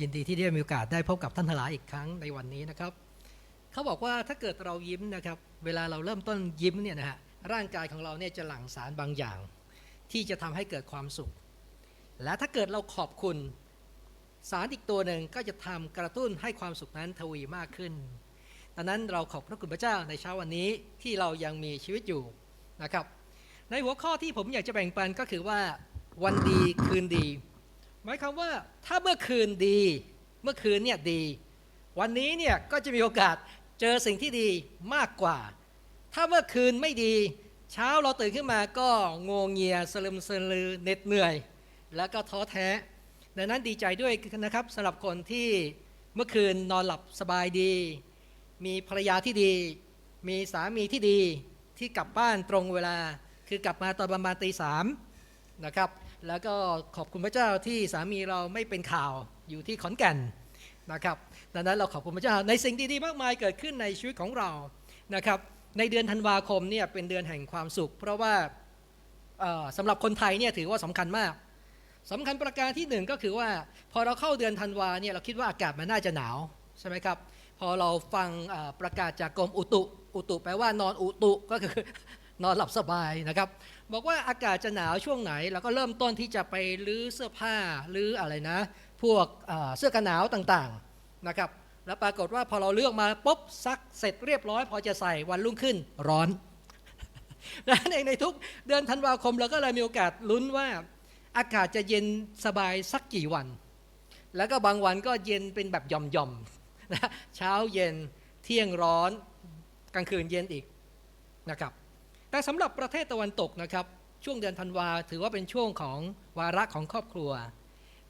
ยินดีที่ได้มีโอกาสได้พบกับท่านทลายอีกครั้งในวันนี้นะครับ เขาบอกว่าถ้าเกิดเรายิ้มนะครับ เวลาเราเริ่มต้นยิ้มเนี่ยนะฮะร่างกายของเราเนี่ยจะหลั่งสารบางอย่าง ที่จะทำให้เกิดความสุข และถ้าเกิดเราขอบคุณสารอีกตัวหนึ่งก็จะทำกระตุ้นให้ความสุขนั้นทวีมากขึ้น ดังนั้นเราขอบพระคุณพระเจ้าในเช้าวันนี้ที่เรายังมีชีวิตอยู่นะครับ ในหัวข้อที่ผมอยากจะแบ่งปันก็คือว่าวันดีคืนดี หมายความว่าถ้าเมื่อคืนดี เมื่อคืนเนี่ยดี วันนี้เนี่ยก็จะมีโอกาสเจอสิ่งที่ดีมากกว่า ถ้าเมื่อคืนไม่ดี เช้าเราตื่นขึ้นมาก็งงเงียสลึมสลือเหน็ดเหนื่อย แล้วก็ท้อแท้ ดังนั้นดีใจด้วยนะครับสำหรับคนที่เมื่อคืนนอนหลับสบายดี มีภรรยาที่ดี มีสามีที่ดีที่กลับบ้านตรงเวลา คือกลับมาตอนประมาณตีสามนะครับ แล้วก็ขอบคุณพระเจ้าที่สามีเราไม่เป็นข่าวอยู่ที่ขอนแก่นนะครับดังนั้นเราขอบคุณพระเจ้าในสิ่งดีๆมากมายเกิดขึ้นในชีวิตของเรานะครับในเดือนธันวาคมเนี่ยเป็นเดือนแห่งความสุข เพราะว่าสำหรับคนไทยเนี่ยถือว่าสำคัญมากสำคัญประการที่หนึ่งก็คือว่า พอเราเข้าเดือนธันวาเนี่ยเราคิดว่าอากาศมันน่าจะหนาวใช่ไหมครับพอเราฟังประกาศจากกรมอุตุอุตุแปลว่านอนอุตุก็คือ นอนหลับสบายนะครับ บอกว่าอากาศจะหนาวช่วงไหนเราก็เริ่มต้นที่จะไปรื้อเสื้อผ้ารื้ออะไรนะ พวกเสื้อกันหนาวต่างๆนะครับ แล้วปรากฏว่าพอเราเลือกมาปุ๊บซักเสร็จเรียบร้อย พอจะใส่วันรุ่งขึ้นร้อนดังนั้นเองในทุกเดือนธันวาคมเราก็เลยมีโอกาสลุ้นว่า อากาศจะเย็นสบายสักกี่วัน แล้วก็บางวันก็เย็นเป็นแบบย่อมๆนะเช้าเย็นเที่ยงร้อนกลางคืนเย็นอีกนะครับ แต่สำหรับประเทศตะวันตกนะครับ ช่วงเดือนธันวาถือว่าเป็นช่วงของวาระของครอบครัว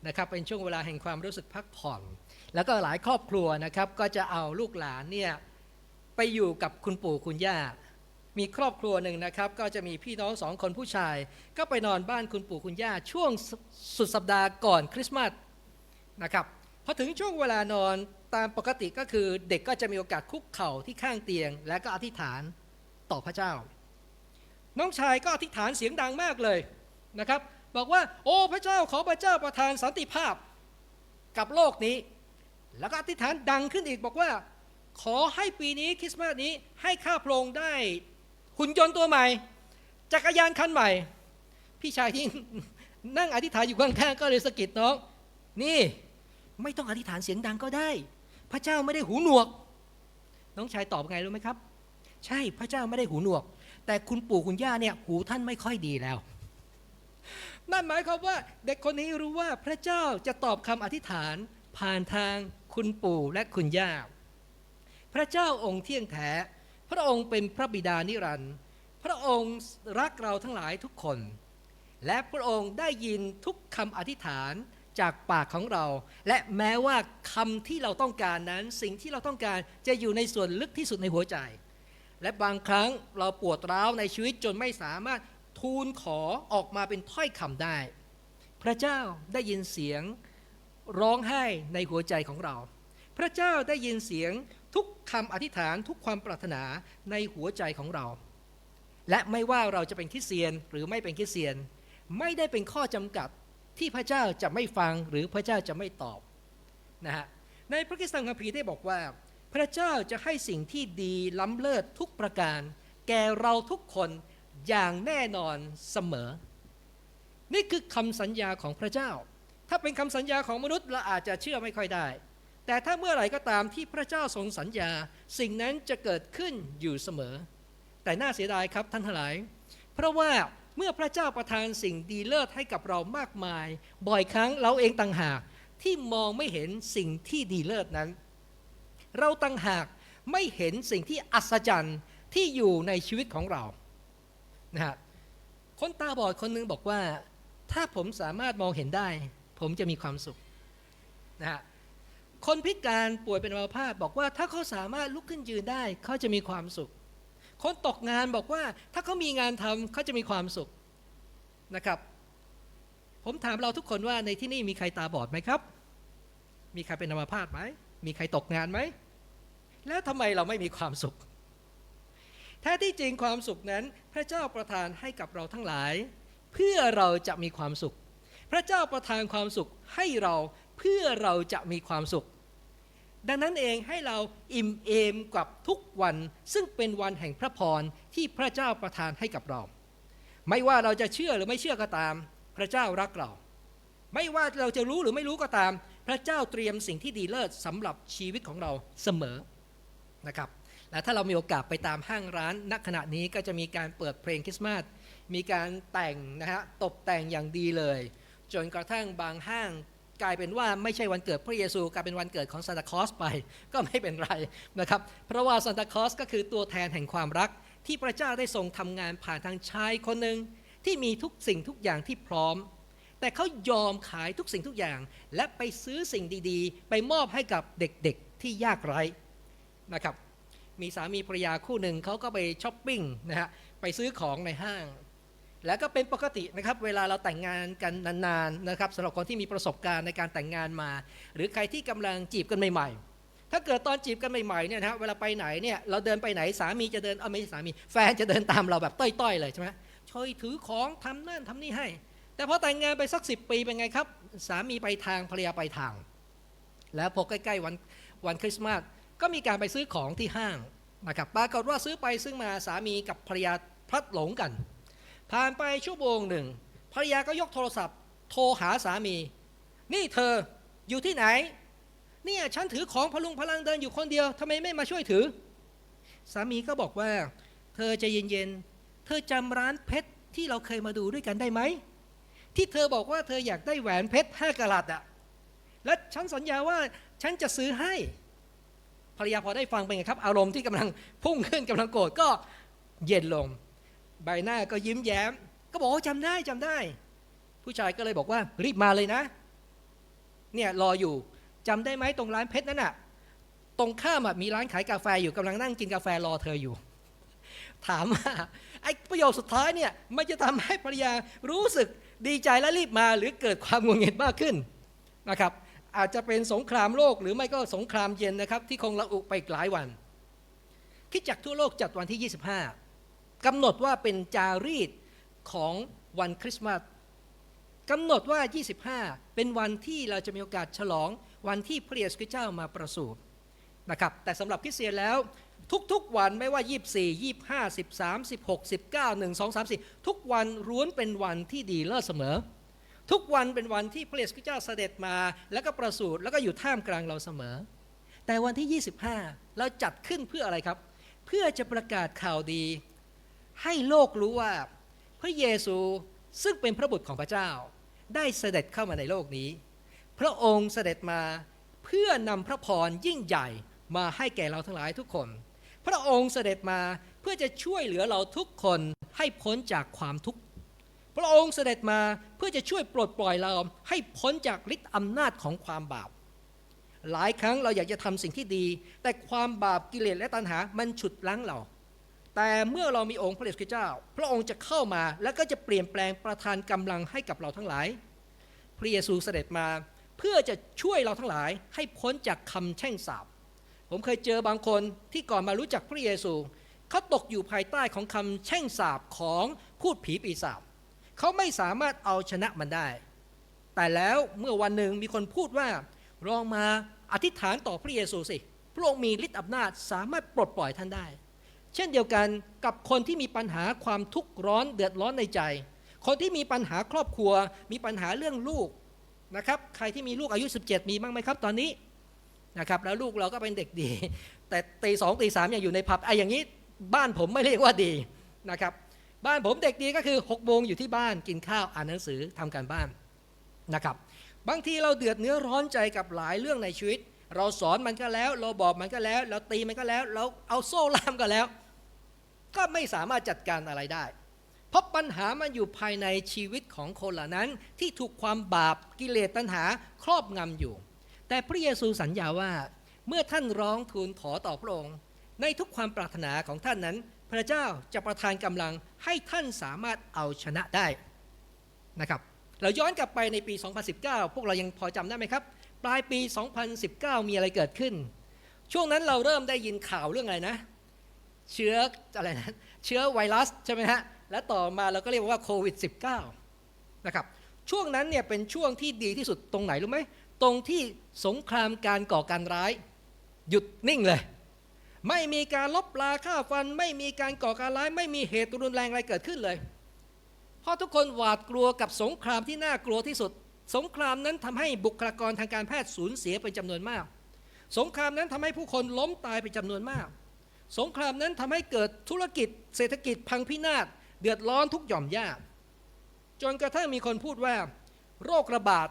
นะครับ เป็นช่วงเวลาแห่งความรู้สึกพักผ่อน แล้วก็หลายครอบครัวนะครับ ก็จะเอาลูกหลานเนี่ยไปอยู่กับคุณปู่คุณย่า มีครอบครัวหนึ่งนะครับ ก็จะมีพี่น้องสองคนผู้ชาย ก็ไปนอนบ้านคุณปู่คุณย่า ช่วงสสุดสัปดาห์ก่อนคริสต์มาสนะครับพอถึงช่วงเวลานอนตามปกติก็คือเด็กก็จะมีโอกาสคุกเข่าที่ข้างเตียง และก็อธิษฐานต่อพระเจ้า น้องชายก็อธิษฐานเสียงดังมากเลยนะครับ บอกว่า โอ้พระเจ้าขอพระเจ้าประทานสันติภาพกับโลกนี้ แล้วก็อธิษฐานดังขึ้นอีกบอกว่า ขอให้ปีนี้คริสต์มาสนี้ให้ข้าพระองค์ได้หุ่นยนต์ตัวใหม่ จักรยานคันใหม่ พี่ชายที่นั่งอธิษฐานอยู่ข้างๆก็เลยสะกิดน้อง นี่ไม่ต้องอธิษฐานเสียงดังก็ได้ พระเจ้าไม่ได้หูหนวก น้องชายตอบไงรู้ไหมครับ ใช่พระเจ้าไม่ได้หูหนวก แต่คุณปู่คุณย่าเนี่ยหูท่านไม่ค่อยดีแล้ว นั่นหมายความว่าเด็กคนนี้รู้ว่าพระเจ้าจะตอบคำอธิษฐานผ่านทางคุณปู่และคุณย่า พระเจ้าองค์เที่ยงแท้ พระองค์เป็นพระบิดานิรันดร์ พระองค์รักเราทั้งหลายทุกคน และพระองค์ได้ยินทุกคำอธิษฐานจากปากของเรา และแม้ว่าคำที่เราต้องการนั้น สิ่งที่เราต้องการจะอยู่ในส่วนลึกที่สุดในหัวใจ และบางครั้งเราปวดร้าวในชีวิตจนไม่สามารถทูลขอออกมาเป็นถ้อยคำได้ พระเจ้าได้ยินเสียงร้องไห้ในหัวใจของเรา พระเจ้าได้ยินเสียงทุกคำอธิษฐานทุกความปรารถนาในหัวใจของเรา และไม่ว่าเราจะเป็นคริสเตียนหรือไม่เป็นคริสเตียน ไม่ได้เป็นข้อจำกัดที่พระเจ้าจะไม่ฟังหรือพระเจ้าจะไม่ตอบนะฮะในพระคัมภีร์ได้บอกว่า พระเจ้าจะให้สิ่งที่ดีล้ำเลิศทุกประการ แก่เราทุกคนอย่างแน่นอนเสมอ นี่คือคำสัญญาของพระเจ้า ถ้าเป็นคำสัญญาของมนุษย์เราอาจจะเชื่อไม่ค่อยได้ แต่ถ้าเมื่อไหร่ก็ตามที่พระเจ้าทรงสัญญา สิ่งนั้นจะเกิดขึ้นอยู่เสมอ แต่น่าเสียดายครับท่านทั้งหลาย เพราะว่าเมื่อพระเจ้าประทานสิ่งดีเลิศให้กับเรามากมาย บ่อยครั้งเราเองต่างหากที่มองไม่เห็นสิ่งที่ดีเลิศนั้น เราต่างหากไม่เห็นสิ่งที่อัศจรรย์ที่อยู่ในชีวิตของเรานะฮะคนตาบอดคนหนึงบอกว่า ถ้าผมสามารถมองเห็นได้ ผมจะมีความสุขนะฮะคนพิการป่วยเป็นอัมพาตบอกว่า ถ้าเขาสามารถลุกขึ้นยืนได้เขาจะมีความสุข คนตกงานบอกว่า ถ้าเขามีงานทำเขาจะมีความสุขนะครับ ผมถามเราทุกคนว่าในที่นี่มีใครตาบอดไหมครับ มีใครเป็นอัมพาตไหมมีใครตกงานไหม แล้วทำไมเราไม่มีความสุข แท้ที่จริงความสุขนั้น พระเจ้าประทานให้กับเราทั้งหลาย เพื่อเราจะมีความสุข พระเจ้าประทานความสุขให้เราเพื่อเราจะมีความสุข ดังนั้นเองให้เราอิ่มเอมกับทุกวัน ซึ่งเป็นวันแห่งพระพรที่พระเจ้าประทานให้กับเรา ไม่ว่าเราจะเชื่อหรือไม่เชื่อก็ตาม พระเจ้ารักเรา ไม่ว่าเราจะรู้หรือไม่รู้ก็ตาม พระเจ้าเตรียมสิ่งที่ดีเลิศสำหรับชีวิตของเราเสมอ นะครับและถ้าเรามีโอกาสไปตามห้างร้านณขณะนี้ก็จะมีการเปิดเพลงคริสต์มาสมีการแต่งนะฮะตกแต่งอย่างดีเลย จนกระทั่งบางห้างกลายเป็นว่าไม่ใช่วันเกิดพระเยซูกลายเป็นวันเกิดของซานตาคลอสไปก็ไม่เป็นไรนะครับ เพราะว่าซานตาคลอสก็คือตัวแทนแห่งความรัก ที่พระเจ้าได้ทรงทำงานผ่านทางชายคนหนึ่งที่มีทุกสิ่งทุกอย่างที่พร้อม แต่เขายอมขายทุกสิ่งทุกอย่าง และไปซื้อสิ่งดีๆ ไปมอบให้กับเด็กๆที่ยากไร้ นะครับ มีสามีภรรยาคู่หนึ่งเขาก็ไปช้อปปิ้งนะฮะไปซื้อของในห้าง แล้วก็เป็นปกตินะครับ เวลาเราแต่งงานกันนานๆนะครับสำหรับคนที่มีประสบการณ์ในการแต่งงานมา หรือใครที่กำลังจีบกันใหม่ ๆ ถ้าเกิดตอนจีบกันใหม่ๆเนี่ยนะเวลาไปไหนเนี่ยเราเดินไปไหนสามีจะเดินเออไม่ใช่สามี แฟนจะเดินตามเราแบบต้อยๆเลยใช่ไหมช่วยถือของทำนั่นทำนี่ให้ แต่พอแต่งงานไปสักสิปีเป็นไงครับ สามีไปทางภรรยาไปทาง แล้วพอใกล้ๆวันวันคริสต์มาส ก็มีการไปซื้อของที่ห้างนะครับปรากฏว่าซื้อไปซื้อมาสามีกับภรรยาพลัดหลงกัน ผ่านไปชั่วโมงหนึ่งภรรยาก็ยกโทรศัพท์ โทรหาสามี นี่เธออยู่ที่ไหน เนี่ยฉันถือของพลุงพลังเดินอยู่คนเดียวทำไมไม่มาช่วยถือ สามีก็บอกว่า เธอใจะเย็นๆ เธอจำร้านเพชรที่เราเคยมาดูด้วยกันได้ไหม ที่เธอบอกว่าเธออยากได้แหวนเพชรห้ากะลัดอะและฉันสัญญาว่าฉันจะซื้อให้ ภรรยาพอได้ฟังเป็นไงครับ อารมณ์ที่กำลังพุ่งขึ้นกำลังโกรธก็เย็นลง ใบหน้าก็ยิ้มแย้ม ก็บอกว่าจำได้จำได้ ผู้ชายก็เลยบอกว่ารีบมาเลยนะ เนี่ยรออยู่จำได้ไหมตรงร้านเพชรนั่นน่ะตรงข้ามมีร้านขายกาแฟอยู่กำลังนั่งกินกาแฟรอเธออยู่ ถามว่าไอ้ประโยคสุดท้ายเนี่ยมันจะทำให้ภรรยารู้สึกดีใจและรีบมาหรือเกิดความงุนงิดมากขึ้นนะครับ อาจจะเป็นสงครามโลกหรือไม่ก็สงครามเย็นนะครับ ที่คงระอุไปอีกหลายวัน คิดจากทั่วโลกจัดวันที่ 25กำหนดว่าเป็นจารีตของวันคริสต์มาสกำหนดว่า 25 เป็นวันที่เราจะมีโอกาสฉลองวันที่พระเยซูคริสต์เจ้ามาประสูตินะครับแต่สำหรับคริสเตียนแล้วทุกๆวันไม่ว่า 24 25 13 16 19 1 2 3 4 ทุกวันร้วนเป็นวันที่ดีเลิศเสมอ ทุกวันเป็นวันที่พระเยซูคริสต์เจ้าเสด็จมา แล้วก็ประสูติแล้วก็อยู่ท่ามกลางเราเสมอ แต่วันที่ 25 เราจัดขึ้นเพื่ออะไรครับ เพื่อจะประกาศข่าวดี ให้โลกรู้ว่า พระเยซูซึ่งเป็นพระบุตรของพระเจ้า ได้เสด็จเข้ามาในโลกนี้ พระองค์เสด็จมาเพื่อนำพระพรยิ่งใหญ่มาให้แก่เราทั้งหลายทุกคน พระองค์เสด็จมาเพื่อจะช่วยเหลือเราทุกคนให้พ้นจากความทุกข์ พระองค์เสด็จมาเพื่อจะช่วยปลดปล่อยเราให้พ้นจากฤทธิ์อำนาจของความบาป หลายครั้งเราอยากจะทำสิ่งที่ดี แต่ความบาปกิเลสและตัณหามันฉุดลั้งเรา แต่เมื่อเรามีองค์พระเดชพระเจ้า พระองค์จะเข้ามาแล้วก็จะเปลี่ยนแปลงประทานกำลังให้กับเราทั้งหลาย พระเยซูเสด็จมาเพื่อจะช่วยเราทั้งหลายให้พ้นจากคำแช่งสาปผมเคยเจอบางคนที่ก่อนมารู้จักพระเยซูเขาตกอยู่ภายใต้ของคำแช่งสาปของพูดผีปีศาจ เขาไม่สามารถเอาชนะมันได้ แต่แล้วเมื่อวันหนึ่งมีคนพูดว่าลองมาอธิษฐานต่อพระเยซูสิ พระองค์มีฤทธิ์อำนาจสามารถปลดปล่อยท่านได้ เช่นเดียวกันกับคนที่มีปัญหาความทุกข์ร้อนเดือดร้อนในใจ คนที่มีปัญหาครอบครัว มีปัญหาเรื่องลูกนะครับ ใครที่มีลูกอายุ 17 มีบ้างไหมครับตอนนี้นะครับ แล้วลูกเราก็เป็นเด็กดี แต่ตีสองตีสามยังอยู่ในผับไอ้อย่างนี้บ้านผมไม่เรียกว่าดีนะครับ บ้านผมเด็กดีก็คือ6กโมงอยู่ที่บ้านกินข้าวอ่านหนังสือทำการบ้านนะครับ บางทีเราเดือดเนื้อร้อนใจกับหลายเรื่องในชีวิต เราสอนมันก็แล้ว เราบอกมันก็แล้ว เราตีมันก็แล้ว เราเอาโซ่ล่ามก็แล้ว ก็ไม่สามารถจัดการอะไรได้ เพราะปัญหามันอยู่ภายในชีวิตของคนเหล่านั้น ที่ถูกความบาปกิเลสตัณหาครอบงำอยู่ แต่พระเยซูสัญญาว่าเมื่อท่านร้องทูลขอต่อพระองค์ ในทุกความปรารถนาของท่านนั้น พระเจ้าจะประทานกำลังให้ท่านสามารถเอาชนะได้นะครับ เราย้อนกลับไปในปี 2019 พวกเรายังพอจำได้ไหมครับ ปลายปี 2019 มีอะไรเกิดขึ้น ช่วงนั้นเราเริ่มได้ยินข่าวเรื่องอะไรนะ เชื้ออะไรนะ เชื้อไวรัสใช่ไหมฮะ และต่อมาเราก็เรียกว่าโควิด -19 นะครับ ช่วงนั้นเนี่ยเป็นช่วงที่ดีที่สุดตรงไหนรู้ไหม ตรงที่สงครามการก่อการร้าย หยุดนิ่งเลย ไม่มีการลบลาฆ่าฟัน ไม่มีการก่อการร้าย ไม่มีเหตุรุนแรงอะไรเกิดขึ้นเลย เพราะทุกคนหวาดกลัวกับสงครามที่น่ากลัวที่สุด สงครามนั้นทำให้บุคลากรทางการแพทย์สูญเสียเป็นจำนวนมาก สงครามนั้นทำให้ผู้คนล้มตายเป็นจำนวนมาก สงครามนั้นทำให้เกิดธุรกิจ เศรษฐกิจพังพินาศเดือดร้อนทุกหย่อมย่าจนกระทั่งมีคนพูดว่า โรคระบาด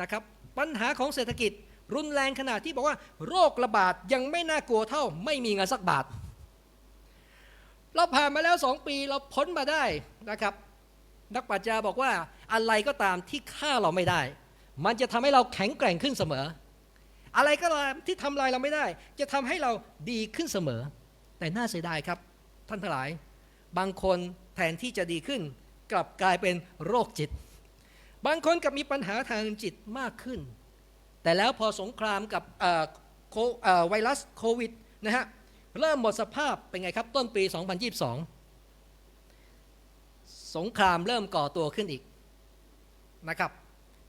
นะครับปัญหาของเศรษฐกิจ รุนแรงขนาดที่บอกว่า โรคระบาดยังไม่น่ากลัวเท่า ไม่มีเงินสักบาท เราผ่านมาแล้วสองปีเราพ้นมาได้นะครับ นักปรัชญาบอกว่าอะไรก็ตามที่ฆ่าเราไม่ได้ มันจะทำให้เราแข็งแกร่งขึ้นเสมอ อะไรก็ตามที่ทำลายเราไม่ได้ จะทำให้เราดีขึ้นเสมอ แต่น่าเสียดายครับ ท่านทั้งหลาย บางคนแทนที่จะดีขึ้น กลับกลายเป็นโรคจิต บางคนกับมีปัญหาทางจิตมากขึ้น แต่แล้วพอสงครามกับไวรัสโควิดนะฮะเริ่มหมดสภาพเป็นไงครับต้นปี 2022 สงครามเริ่มก่อตัวขึ้นอีกนะครับ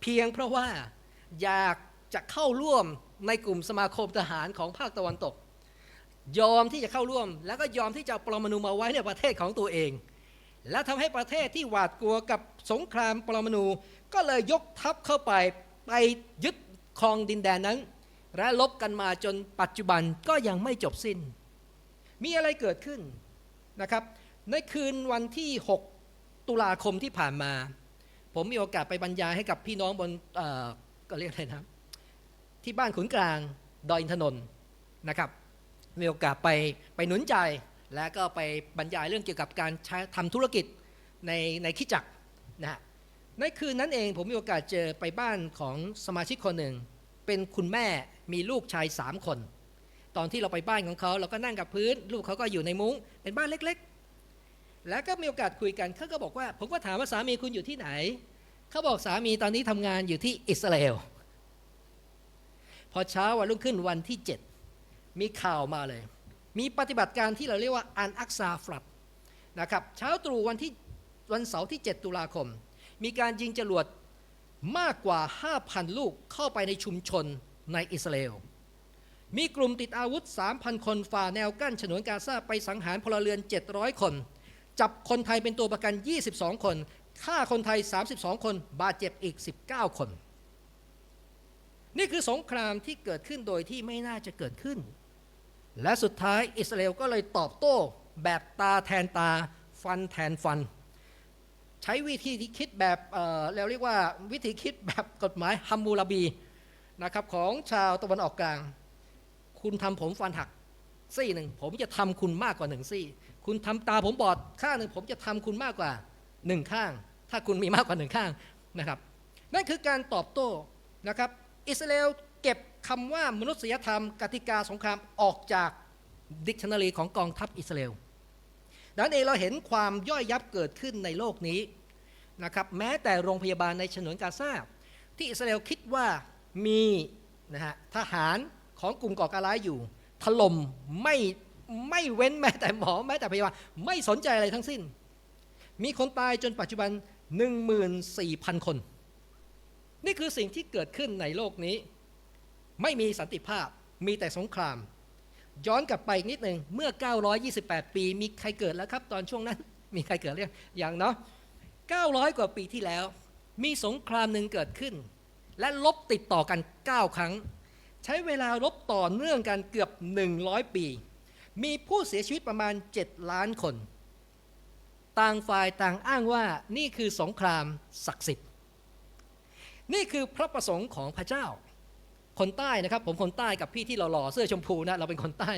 เพียงเพราะว่าอยากจะเข้าร่วมในกลุ่มสมาคมทหารของภาคตะวันตก ยอมที่จะเข้าร่วม แล้วก็ยอมที่จะเอาปรมาณูมาไว้ในประเทศของตัวเอง และทำให้ประเทศที่หวาดกลัวกับสงครามปรมาณูก็เลยยกทัพเข้าไปไปยึด ครองดินแดนนั้น และลบกันมาจนปัจจุบันก็ยังไม่จบสิ้น มีอะไรเกิดขึ้นนะครับ ในคืนวันที่ 6 ตุลาคมที่ผ่านมา ผมมีโอกาสไปบรรยายให้กับพี่น้องบนเอ่อก็เรียกอะไรนะที่บ้านขุนกลางดอยอินทนนท์นะครับมีโอกาสไปไปหนุนใจและก็ไปบรรยายเรื่องเกี่ยวกับการใช้ทำธุรกิจในในคิจักนะฮะ ในคืนนั้นเองผมมีโอกาสเจอไปบ้านของสมาชิกคนหนึ่ง เป็นคุณแม่มีลูกชายสามคน ตอนที่เราไปบ้านของเขาเราก็นั่งกับพื้น ลูกเขาก็อยู่ในมุ้งเป็นบ้านเล็กๆ แล้วก็มีโอกาสคุยกันเขาก็บอกว่า ผมก็ถามว่าสามีคุณอยู่ที่ไหน เขาบอกสามีตอนนี้ทำงานอยู่ที่อิสราเอลพอเช้าวันรุ่งขึ้นวันที่ 7 มีข่าวมาเลย มีปฏิบัติการที่เราเรียกว่าอันอักซาฟลัดนะครับเช้าตรู่วันที่วันเสาร์ที่ 7 ตุลาคม มีการยิงจรวดมากกว่า 5,000 ลูกเข้าไปในชุมชนในอิสราเอล มีกลุ่มติดอาวุธ 3,000 คนฝ่าแนวกั้นฉนวนกาซาไปสังหารพลเรือน 700 คน จับคนไทยเป็นตัวประกัน 22 คน ฆ่าคนไทย 32 คน บาดเจ็บอีก 19 คน นี่คือสงครามที่เกิดขึ้นโดยที่ไม่น่าจะเกิดขึ้น และสุดท้ายอิสราเอลก็เลยตอบโต้แบบตาแทนตา ฟันแทนฟัน ใช้วิธีที่คิดแบบเราเรียกว่าวิธีคิดแบบกฎหมายฮัมมูราบีนะครับของชาวตะวันออกกลาง คุณทำผมฟันหักซี่หนึ่งผมจะทำคุณมากกว่าหนึ่งซี่ คุณทำตาผมบอดข้างหนึ่งผมจะทำคุณมากกว่าหนึ่งข้าง ถ้าคุณมีมากกว่าหนึ่งข้างนะครับนั่นคือการตอบโต้นะครับ อิสราเอลเก็บคำว่ามนุษยธรรมกติกาสงครามออกจากดิกชันนารีของกองทัพอิสราเอล ดังนั้นเองเราเห็นความย่อยยับเกิดขึ้นในโลกนี้นะครับแม้แต่โรงพยาบาลในฉนวนกาซาที่อิสราเอลคิดว่ามีนะฮะทหารของกลุ่มก่อการร้ายอยู่ ถล่มไม่ไม่เว้นแม้แต่หมอแม้แต่พยาบาลไม่สนใจอะไรทั้งสิ้น มีคนตายจนปัจจุบัน 14,000 คน นี่คือสิ่งที่เกิดขึ้นในโลกนี้ ไม่มีสันติภาพมีแต่สงคราม ย้อนกลับไปอีกนิดหนึ่งเมื่อ 928 ปี มีใครเกิดแล้วครับ ตอนช่วงนั้น มีใครเกิดเรื่องอย่างเนาะ 900 กว่าปีที่แล้ว มีสงครามหนึ่งเกิดขึ้น และลบติดต่อกัน 9 ครั้ง ใช้เวลารบต่อเนื่องกันเกือบ 100 ปี มีผู้เสียชีวิตประมาณ 7 ล้านคน ต่างฝ่ายต่างอ้างว่านี่คือสงครามศักดิ์สิทธิ์ นี่คือพระประสงค์ของพระเจ้า คนใต้นะครับ ผมคนใต้กับพี่ที่หล่อๆเสื้อชมพูนะ เราเป็นคนใต้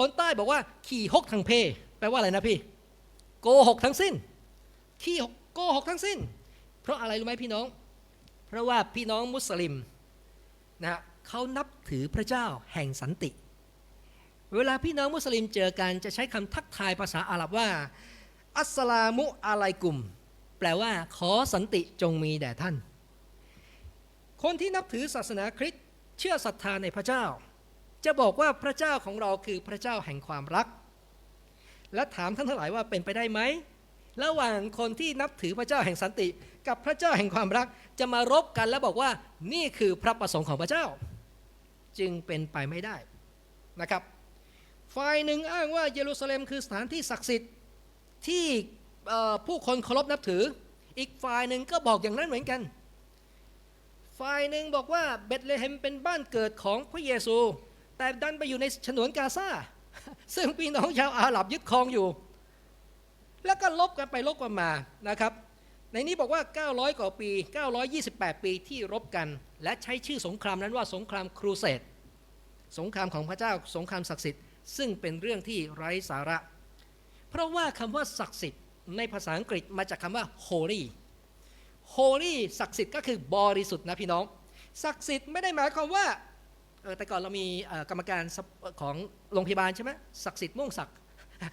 คนใต้บอกว่า ขี่หกทางเพ แปลว่าอะไรนะพี่ โกหกทั้งสิ้น ขี้โกหกทั้งสิ้น เพราะอะไรรู้ไหมพี่น้อง เพราะว่าพี่น้องมุสลิมนะฮะเขานับถือพระเจ้าแห่งสันติ เวลาพี่น้องมุสลิมเจอกันจะใช้คำทักทายภาษาอาหรับว่า อัสสลามุอะลัยกุม แปลว่า ขอสันติจงมีแด่ท่าน คนที่นับถือศาสนาคริสต์ เชื่อศรัทธาในพระเจ้า จะบอกว่าพระเจ้าของเราคือพระเจ้าแห่งความรัก และถามท่านทั้งหลายว่าเป็นไปได้ไหมระหว่างคนที่นับถือพระเจ้าแห่งสันติ กับพระเจ้าแห่งความรักจะมารบกันแล้วบอกว่านี่คือพระประสงค์ของพระเจ้า จึงเป็นไปไม่ได้นะครับฝ่ายหนึ่งอ้างว่าเยรูซาเล็มคือสถานที่ศักดิ์สิทธิ์ที่ผู้คนเคารพนับถือ อีกฝ่ายหนึ่งก็บอกอย่างนั้นเหมือนกัน ฝ่ายหนึ่งบอกว่าเบธเลเฮมเป็นบ้านเกิดของพระเยซู แต่ดันไปอยู่ในฉนวนกาซาซึ่งพี่น้องชาวอาหรับยึดครองอยู่ แล้วก็ลบกันไปลบกันมานะครับ ในนี้บอกว่า 900 กว่าปี 928 ปีที่รบกัน และใช้ชื่อสงครามนั้นว่าสงครามครูเสดสงครามของพระเจ้าสงครามศักดิ์สิทธิ์ซึ่งเป็นเรื่องที่ไร้สาระ เพราะว่าคำว่าศักดิ์สิทธิ์ในภาษาอังกฤษมาจากคำว่า holy holy ศักดิ์สิทธิ์ก็คือบริสุทธิ์นะพี่น้อง ศักดิ์สิทธิ์ไม่ได้หมายความว่าเออแต่ก่อนเรามีกรรมการของโรงพยาบาลใช่ไหมศักดิ์สิทธิ์ม่วงศักดิ์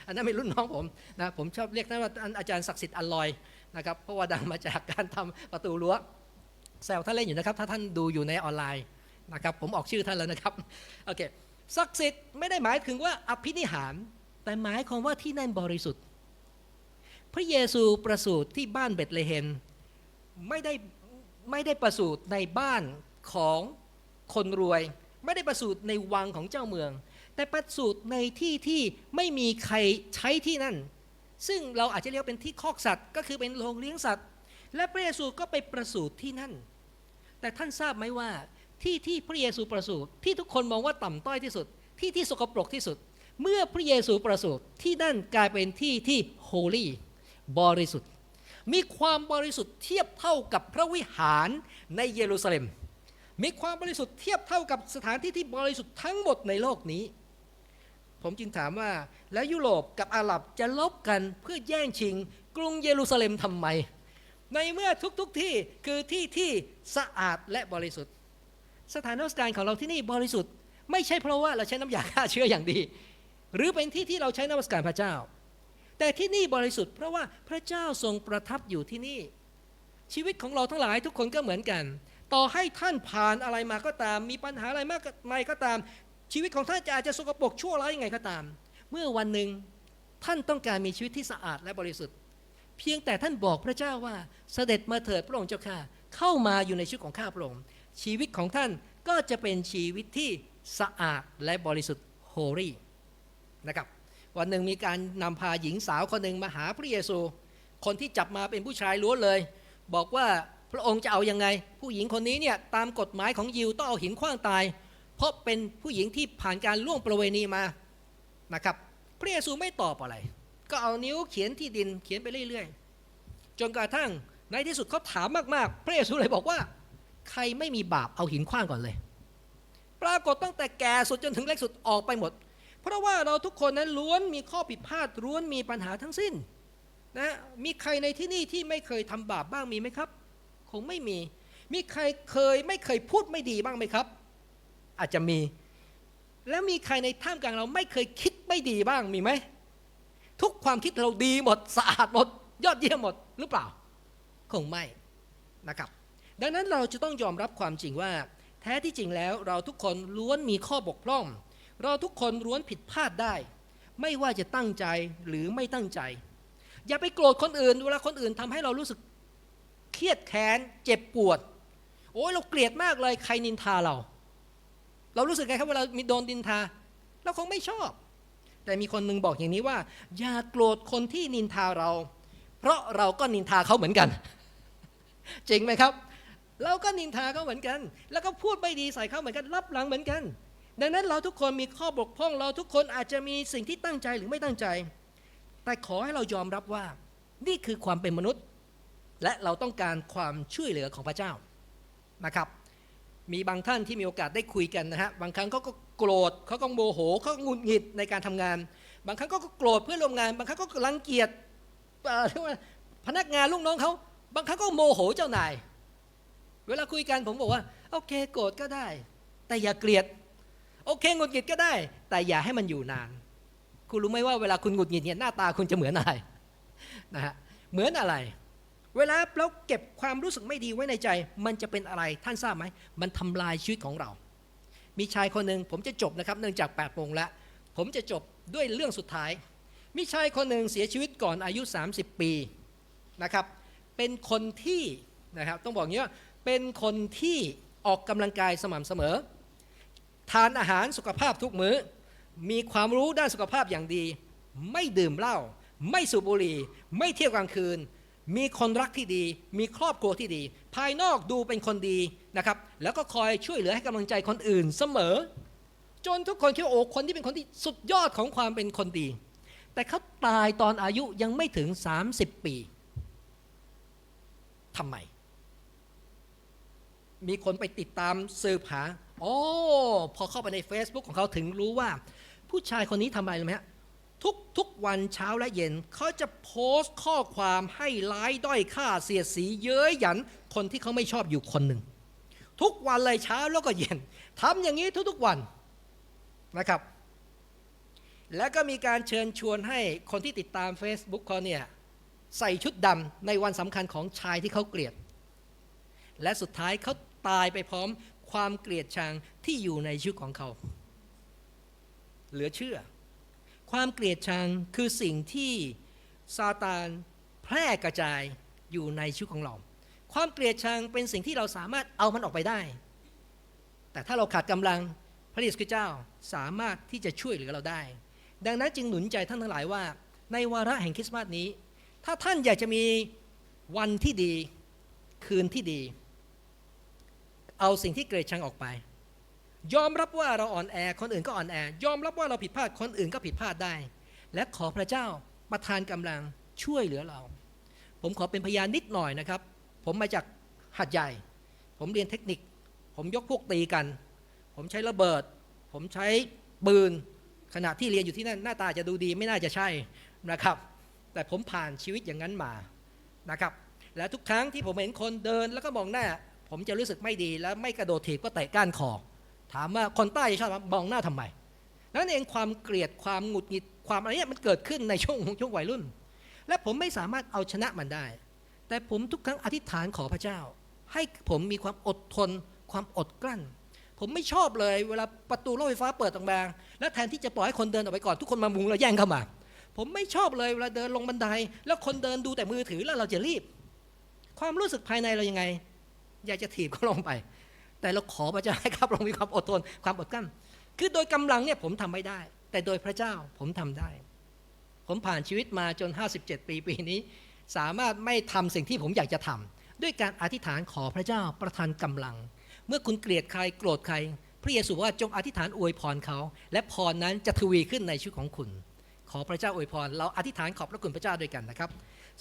อันนั้นเป็นรุ่นน้องผมนะผมชอบเรียกท่านว่าอาจารย์ศักดิ์สิทธิ์อลอยนะครับเพราะว่าดังมาจากการทำประตูรั้วแซวท่านเล่นอยู่นะครับ ถ้าท่านดูอยู่ในออนไลน์นะครับผมออกชื่อท่านแล้วนะครับโอเคศักดิ์สิทธิ์ไม่ได้หมายถึงว่าอภินิหาร แต่หมายความว่าที่นั่นบริสุทธิ์ พระเยซูประสูติที่บ้านเบธเลเฮม ไม่ได้ไม่ได้ประสูติในบ้านของคนรวย ไม่ได้ประสูติในวังของเจ้าเมือง แต่ประสูติในที่ที่ไม่มีใครใช้ที่นั่น ซึ่งเราอาจจะเรียกเป็นที่คอกสัตว์ ก็คือเป็นโรงเลี้ยงสัตว์ และพระเยซูก็ไปประสูติที่นั่น แต่ท่านทราบไหมว่าที่ที่พระเยซูประสูติที่ทุกคนมองว่าต่ำต้อยที่สุด ที่ที่สกปรกที่สุด เมื่อพระเยซูประสูติที่นั่นกลายเป็นที่ที่ holy บริสุทธิ์ มีความบริสุทธิ์เทียบเท่ากับพระวิหารในเยรูซาเล็ม มีความบริสุทธิ์เทียบเท่ากับสถานที่ที่บริสุทธิ์ทั้งหมดในโลกนี้ ผมจึงถามว่าแล้วยุโรปกับอาหรับจะลบกันเพื่อแย่งชิง กรุงเยรูซาเล็มทำไม ในเมื่อทุกๆทที่คือที่ที่สะอาดและบริสุทธิ์ สถานนมัสการของเราที่นี่บริสุทธิ์ ไม่ใช่เพราะว่าเราใช้น้ำยาฆ่าเชื้ออย่างดี หรือเป็นที่ที่เราใช้นมัสการพระเจ้า แต่ที่นี่บริสุทธิ์เพราะว่าพระเจ้าทรงประทับอยู่ที่นี่ ชีวิตของเราทั้งหลายทุกคนก็เหมือนกัน ต่อให้ท่านผ่านอะไรมาก็ตาม มีปัญหาอะไรมากมายก็ตาม ชีวิตของท่านจะอาจจะสกปรกชั่วร้ายยังไงก็ตาม เมื่อวันหนึ่งท่านต้องการมีชีวิตที่สะอาดและบริสุทธิ์ เพียงแต่ท่านบอกพระเจ้าว่าเสด็จมาเถิดพระองค์เจ้าข้าเข้ามาอยู่ในชีวิตของข้าพระองค์ชีวิตของท่านก็จะเป็นชีวิตที่สะอาดและบริสุทธิ์ holy นะครับ วันหนึ่งมีการนำพาหญิงสาวคนหนึ่งมาหาพระเยซู คนที่จับมาเป็นผู้ชายล้วนเลย บอกว่าพระองค์จะเอายังไง ผู้หญิงคนนี้เนี่ยตามกฎหมายของยิวต้องเอาหินขว้างตาย เพราะเป็นผู้หญิงที่ผ่านการล่วงประเวณีมานะครับ พระเยซูไม่ตอบอะไร ก็เอานิ้วเขียนที่ดินเขียนไปเรื่อยๆ จนกระทั่งในที่สุดเขาถามมากๆ พระเยซูเลยบอกว่า ใครไม่มีบาปเอาหินขว้างก่อนเลย ปรากฏตั้งแต่แก่สุดจนถึงเล็กสุดออกไปหมด เพราะว่าเราทุกคนนั้นล้วนมีข้อผิดพลาดล้วนมีปัญหาทั้งสิ้นนะมีใครในที่นี่ที่ไม่เคยทำบาปบ้างมีไหมครับ คงไม่มี มีใครเคยไม่เคยพูดไม่ดีบ้างไหมครับ อาจจะมี แล้วมีใครในท่ามกลางเราไม่เคยคิดไม่ดีบ้างมีไหมทุกความคิดเราดีหมดสะอาดหมด ยอดเยี่ยมหมดหรือเปล่า คงไม่นะครับ ดังนั้นเราจะต้องยอมรับความจริงว่า แท้ที่จริงแล้วเราทุกคนล้วนมีข้อบกพร่อง เราทุกคนล้วนผิดพลาดได้ ไม่ว่าจะตั้งใจหรือไม่ตั้งใจ อย่าไปโกรธคนอื่นเวลาคนอื่นทำให้เรารู้สึกเครียดแค้นเจ็บปวด โอ้ยเราเกลียดมากเลยใครนินทาเรา เรารู้สึกไงครับเวลามีโดนนินทา เราคงไม่ชอบ แต่มีคนหนึงบอกอย่างนี้ว่า อย่าโกรธคนที่นินทาเรา เพราะเราก็นินทาเขาเหมือนกัน จริงไหมครับ เราก็นินทาเขาเหมือนกัน แล้วก็พูดไม่ดีใส่เขาเหมือนกันรับหลังเหมือนกัน ดังนั้นเราทุกคนมีข้อบกพร่องเราทุกคนอาจจะมีสิ่งที่ตั้งใจหรือไม่ตั้งใจ แต่ขอให้เรายอมรับว่า นี่คือความเป็นมนุษย์ และเราต้องการความช่วยเหลือของพระเจ้านะครับ มีบางท่านที่มีโอกาสได้คุยกันนะฮะบางครั้งเขาก็โกรธเขาก็โมโหเขาก็งุดหงิดในการทำงาน บางครั้งก็โกรธเพื่อนร่วมงาน บางครั้งก็รังเกียจเรียกว่าพนักงานลูกน้องเขาบางครั้งก็โมโหเจ้านาย เวลาคุยกันผมบอกว่า โอเคโกรธก็ได้ แต่อย่าเกลียด โอเคหงุดหงิดก็ได้ แต่อย่าให้มันอยู่นาน คุณรู้ไหมว่าเวลาคุณหงุดหงิดเนี่ยหน้าตาคุณจะเหมือนอะไรนะฮะเหมือนอะไร เวลาเราเก็บความรู้สึกไม่ดีไว้ในใจ มันจะเป็นอะไรท่านทราบไหมมันทำลายชีวิตของเรา มีชายคนหนึ่งผมจะจบนะครับ เนื่องจาก8ปดโมงแล้ว ผมจะจบด้วยเรื่องสุดท้าย มีชายคนหนึ่งเสียชีวิตก่อนอายุ 30 ปีนะครับ เป็นคนที่นะครับต้องบอกอย่างนี้ว่าเป็นคนที่ออกกำลังกายสม่ำเสมอ ทานอาหารสุขภาพทุกมื้อ มีความรู้ด้านสุขภาพอย่างดี ไม่ดื่มเหล้าไม่สูบบุหรี่ ไม่เที่ยวกลางคืน มีคนรักที่ดี มีครอบครัวที่ดี ภายนอกดูเป็นคนดีนะครับ แล้วก็คอยช่วยเหลือให้กำลังใจคนอื่นเสมอ จนทุกคนคิดว่าโอ้คนที่เป็นคนที่สุดยอดของความเป็นคนดี แต่เขาตายตอนอายุยังไม่ถึง 30 ปีทำไม มีคนไปติดตามสืบหา โอ้พอเข้าไปใน Facebook ของเขาถึงรู้ว่า ผู้ชายคนนี้ทำอะไรรู้ไหมฮะทุกทุกวันเช้าและเย็นเขาจะโพสต์ข้อความให้ร้ายด้อยค่าเสียดสีเย้ยหยัน คนที่เขาไม่ชอบอยู่คนหนึ่ง ทุกวันเลยเช้าแล้วก็เย็นทำอย่างนี้ทุกๆวันนะครับ แล้วก็มีการเชิญชวนให้คนที่ติดตาม Facebook เขาเนี่ยใส่ชุดดำในวันสำคัญของชายที่เขาเกลียด และสุดท้ายเขาตายไปพร้อม ความเกลียดชังที่อยู่ในชีวิตของเขา เหลือเชื่อ ความเกลียดชังคือสิ่งที่ซาตานแพร่กระจายอยู่ในชีวิตของเรา ความเกลียดชังเป็นสิ่งที่เราสามารถเอามันออกไปได้ แต่ถ้าเราขาดกำลังพระเยซูคริสต์เจ้าสามารถที่จะช่วยเหลือเราได้ ดังนั้นจึงหนุนใจท่านทั้งหลายว่า ในวาระแห่งคริสต์มาสนี้ ถ้าท่านอยากจะมีวันที่ดี คืนที่ดี เอาสิ่งที่เกลียดชังออกไป ยอมรับว่าเราอ่อนแอคนอื่นก็อ่อนแอยอมรับว่าเราผิดพลาดคนอื่นก็ผิดพลาดได้ และขอพระเจ้าประทานกำลังช่วยเหลือเรา ผมขอเป็นพยานนิดหน่อยนะครับ ผมมาจากหัดใหญ่ ผมเรียนเทคนิค ผมยกพวกตีกัน ผมใช้ระเบิด ผมใช้ปืนขณะที่เรียนอยู่ที่นั่นหน้าตาจะดูดีไม่น่าจะใช่นะครับ แต่ผมผ่านชีวิตอย่างนั้นมานะครับ และทุกครั้งที่ผมเห็นคนเดินแล้วก็มองหน้า ผมจะรู้สึกไม่ดีแล้วไม่กระโดดถีบก็เตะก้านคอถามว่าคนใต้ชอบมองหน้าทำไมนั่นเองความเกลียดความหงุดหงิดความอะไรเนี่ยมันเกิดขึ้นในช่วงช่วงวัยรุ่น และผมไม่สามารถเอาชนะมันได้ แต่ผมทุกครั้งอธิษฐานขอพระเจ้า ให้ผมมีความอดทน ความอดกลั้น ผมไม่ชอบเลยเวลาประตูรถไฟฟ้าเปิดตรงบางและแทนที่จะปล่อยให้คนเดินออกไปก่อนทุกคนมามุงแล้วแย่งเข้ามา ผมไม่ชอบเลยเวลาเดินลงบันได แล้วคนเดินดูแต่มือถือแล้วเราจะรีบ ความรู้สึกภายในเรายังไง อยากจะถีบเขาลงไป แต่เราขอพระเจ้าให้ครับเรามีความอดทนความอดกลั้น คือโดยกำลังเนี่ยผมทำไม่ได้ แต่โดยพระเจ้าผมทำได้ ผมผ่านชีวิตมาจน 57 ปีปีนี้ สามารถไม่ทำสิ่งที่ผมอยากจะทำด้วยการอธิษฐานขอพระเจ้าประทานกำลัง เมื่อคุณเกลียดใครโกรธใคร พระเยซูว่าจงอธิษฐานอวยพรเขา และพรนั้นจะทวีขึ้นในชีวิตของคุณ ขอพระเจ้าอวยพร เราอธิษฐานขอบพระคุณพระเจ้าด้วยกันนะครับ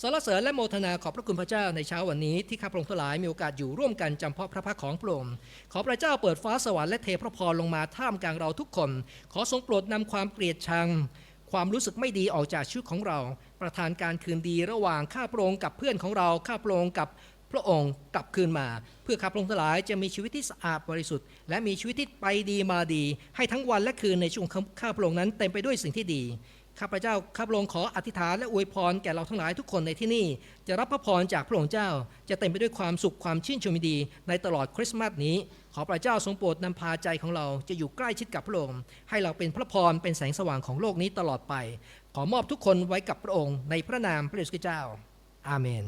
สรรเสริญและโมทนาขอบพระคุณพระเจ้าในเช้าวันนี้ที่ข้าพระองค์ทั้งหลายมีโอกาสอยู่ร่วมกันจำเพาะพระพักของพระองค์ขอพระเจ้าเปิดฟ้าสวรรค์และเทพระพรลงมาท่ามกลางเราทุกคน ขอทรงโปรดนำความเกลียดชัง ความรู้สึกไม่ดีออกจากชีวิตของเรา ประทานการคืนดีระหว่างข้าพระองค์กับเพื่อนของเราข้าพระองค์กับพระองค์กลับคืนมา เพื่อข้าพระองค์ทั้งหลายจะมีชีวิตที่สะอาดบริสุทธิ์และมีชีวิตที่ไปดีมาดี ให้ทั้งวันและคืนในช่วงข้าพระองค์นั้นเต็มไปด้วยสิ่งที่ดี ข้าพเจ้าข้าพระองค์ขออธิษฐานและอวยพรแก่เราทั้งหลายทุกคนในที่นี่ จะรับพระพรจากพระองค์เจ้า จะเต็มไปด้วยความสุขความชื่นชมยินดี ในตลอดคริสต์มาสนี้ ขอพระเจ้าทรงโปรดนำพาใจของเราจะอยู่ใกล้ชิดกับพระองค์ให้เราเป็นพระพรเป็นแสงสว่างของโลกนี้ตลอดไป ขอมอบทุกคนไว้กับพระองค์ในพระนามพระเยซูคริสต์เจ้า อาเมน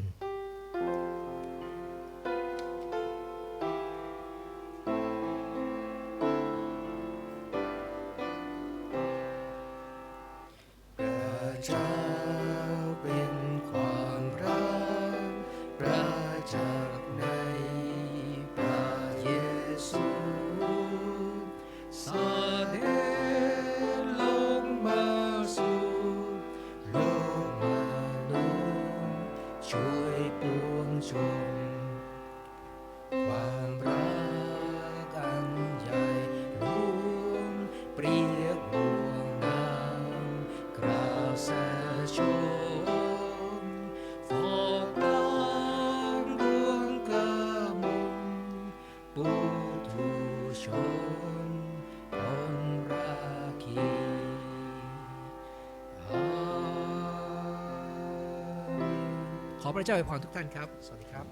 พระเจ้าอวยพรทุกท่านครับ สวัสดีครับ